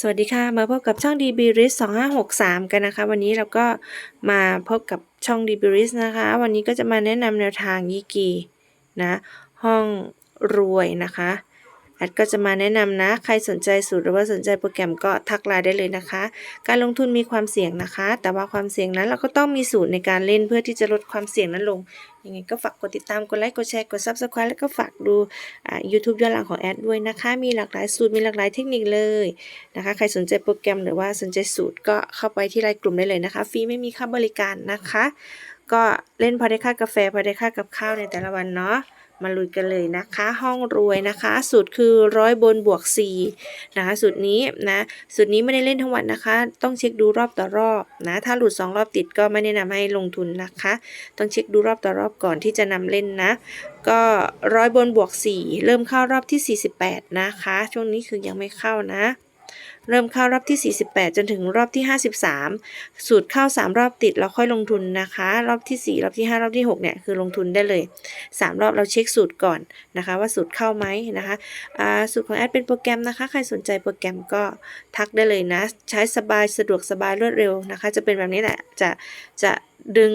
สวัสดีค่ะ มาพบกับช่อง DB r i s 2563 กันนะคะ วันนี้เราก็มาพบกับช่อง DB r i s นะคะ วันนี้ก็จะมาแนะนำแนวทางยีกีนะ ห้องรวยนะคะ แอดก็จะมาแนะนำนะ ใครสนใจสูตรหรือว่าสนใจโปรแกรมก็ทักไลน์ได้เลยนะคะ การลงทุนมีความเสี่ยงนะคะ แต่ว่าความเสี่ยงนั้นเราก็ต้องมีสูตรในการเล่นเพื่อที่จะลดความเสี่ยงนั้นลง ยังไงก็ฝากกดติดตาม กดไลค์ กดแชร์ กด Subscribe แล้วก็ฝากดูอ่า YouTube ย้อนหลังของแอดด้วยนะคะ มีหลากหลายสูตร มีหลากหลายเทคนิคเลยนะคะ ใครสนใจโปรแกรมหรือว่าสนใจสูตรก็เข้าไปที่ไลน์กลุ่มได้เลยนะคะ ฟรีไม่มีค่าบริการนะคะ ก็เล่นพอได้ค่ากาแฟพอได้ค่ากับข้าวในแต่ละวันเนาะ มาลุยกันเลยนะคะ ห้องรวยนะคะ สูตรคือร้อยบนบวก4นะคะสูตรนี้นะสูตรนี้ไม่ได้เล่นทั้งวันนะคะ ต้องเช็คดูรอบต่อรอบนะถ้าหลุด 2 รอบติดก็ไม่แนะนำให้ลงทุนนะคะ ต้องเช็คดูรอบต่อรอบก่อนที่จะนำเล่นนะ ก็ร้อยบนบวก4เริ่มเข้ารอบที่ 48 นะคะ ช่วงนี้คือยังไม่เข้านะ เริ่มเข้ารอบที่ 48 จนถึงรอบที่ 53 สูตรเข้า 3 รอบติดเราค่อยลงทุนนะคะ รอบที่ 4 รอบที่ 5 รอบที่ 6 เนี่ย คือลงทุนได้เลย 3 รอบเราเช็คสูตรก่อนนะคะ ว่าสูตรเข้าไหมนะคะสูตรของแอดเป็นโปรแกรมนะคะ ใครสนใจโปรแกรมก็ทักได้เลยนะ ใช้สบายสะดวกสบายรวดเร็วนะคะ จะเป็นแบบนี้แหละ จะจะดึง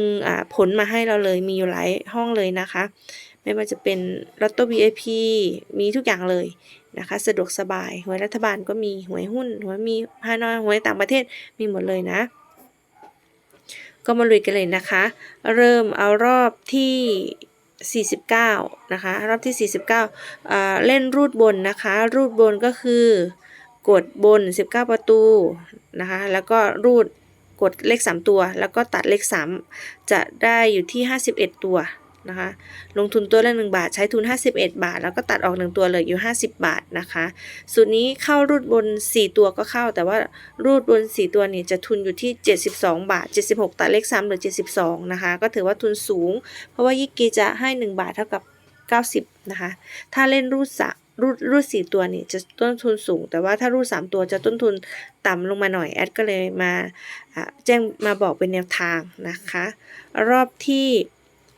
ผลมาให้เราเลยมีอยู่หลายห้องเลยนะคะ ไม่ว่าจะเป็นลอตโต้ VIP มีทุกอย่างเลยนะคะ สะดวกสบาย หวยรัฐบาลก็มี หวยหุ้น หวยมีฮานอยหวยต่างประเทศมีหมดเลยนะ ก็มาลุยกันเลยนะคะ เริ่มเอารอบที่ 49 นะคะ รอบที่ 49อ่าเล่นรูดบนนะคะ รูดบนก็คือกดบน 19 ประตูนะคะ แล้วก็รูดกดเลข 3 ตัว แล้วก็ตัดเลข 3 จะได้อยู่ที่ 51 ตัว นะคะ ลงทุนตัวละ 1 บาท ใช้ทุน 51 บาท แล้วก็ตัดออก 1 ตัวเหลืออยู่ 50 บาทนะคะ สูตรนี้เข้ารูดบน 4 ตัวก็เข้า แต่ว่ารูดบน 4 ตัวนี่จะทุนอยู่ที่ 72 บาท 76 ตัดเลข3เหลือ 72 นะคะ ก็ถือว่าทุนสูง เพราะว่ายิกกีจะให้ 1 บาทเท่ากับ 90 นะคะ ถ้าเล่นรูดสะรูดรูดสี่ตัวนี่จะต้นทุนสูง แต่ว่าถ้ารูดสามตัวจะต้นทุนต่ำลงมาหน่อยแอดก็เลยมาอ่าแจ้งมาบอกเป็นแนวทางนะคะ รอบที่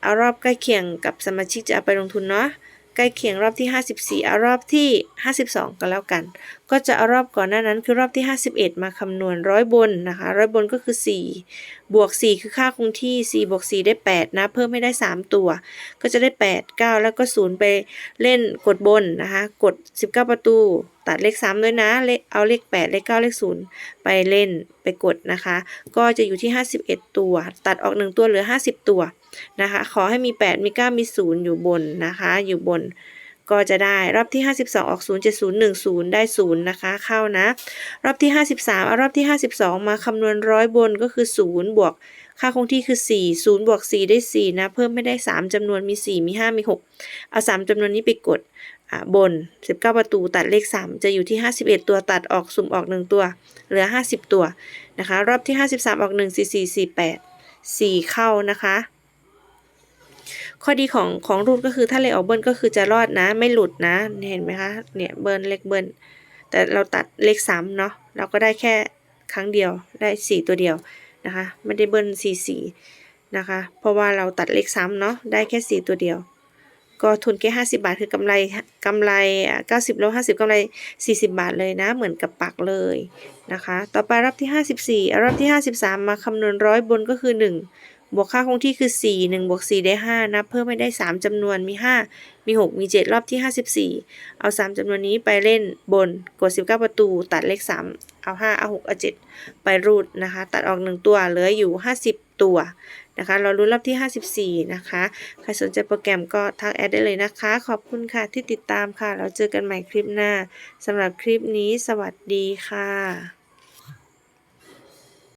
เอารอบใกล้เคียงกับสมาชิกจะเอาไปลงทุนเนาะใกล้เคียงรอบที่ 54 เอารอบที่ 52 ก็แล้วกัน ก็จะเอารอบก่อนหน้านั้นคือรอบที่ 51 มาคำนวณร้อยบนนะคะร้อยบนก็คือ 4 บวก 4 คือค่าคงที่ 4 บวก 4 ได้ 8 นะ เพิ่มให้ได้ 3 ตัว ก็จะได้ 8 9 แล้วก็ 0 ไปเล่นกดบนนะคะ กด 19 ประตู ตัดเลข 3 ด้วยนะเลเอาเลข 8 เลข 9 เลข 0 ไปเล่นไปกดนะคะ ก็จะอยู่ที่ 51 ตัว ตัดออก 1 ตัวเหลือ 50 ตัว นะคะ ขอให้มี 8 มี 9 มี 0 อยู่บนนะคะ อยู่บนก็จะได้รอบที่ 52 ออก 0 7 0 1 0 ได้ 0 นะคะ เข้านะ รอบที่ 53เอารอบที่ 52 มาคำนวณร้อยบนก็คือ 0 บวก ค่าคงที่คือ 4 0 บวก 4 ได้ 4 นะ เพิ่มไม่ได้ 3จำนวนมี 4 มี 5 มี 6 เอา 3จำนวนนี้ไปกดบน 19 ประตูตัดเลข 3 จะอยู่ที่ 51 ตัวตัดออกสุ่มออก 1 ตัว เหลือ 50 ตัวนะคะ รอบที่ 53 ออก 1 4 4 4 8 4 เข้านะคะ ข้อดีของของรูดก็คือถ้าเลขออกเบิ้ลก็คือจะรอดนะ ไม่หลุดนะ เห็นไหมคะ เนี่ยเบิ้ลเลขเบิ้ลแต่เราตัดเลขซ้ำเนาะเราก็ได้แค่ครั้งเดียวได้สี่ตัวเดียวนะคะ ไม่ได้เบิ้ลสี่สี่นะคะ เพราะว่าเราตัดเลขซ้ำเนาะได้แค่สี่ตัวเดียว ก็ทุนแค่ห้าสิบาทคือกำไรกำไรเก้าสิบลบห้าสิบกำไรสี่สิบาทเลยนะ เหมือนกับปักเลยนะคะ ต่อไปรอบที่ห้าสิบสี่รอบที่ห้าสิบสามมาคำนวณร้อยบนก็คือหนึ่ง บวกค่าคงที่คือ 4 1บวก4ได้ 5 นับเพิ่มให้ได้ 3จำนวนมี 5 มี 6 มี 7 รอบที่ 54 เอา 3จำนวนนี้ไปเล่นบนกด 19 ประตู ตัดเลข 3 เอา 5 เอา 6 เอา 7 ไปรูดนะคะ ตัดออก 1 ตัวเหลืออยู่ 50 ตัวนะคะ เรารู้นรอบที่ 54 นะคะ ใครสนใจโปรแกรมก็ทักแอดได้เลยนะคะ ขอบคุณค่ะที่ติดตามค่ะ แล้วเจอกันใหม่คลิปหน้าสำหรับคลิปนี้ สวัสดีค่ะ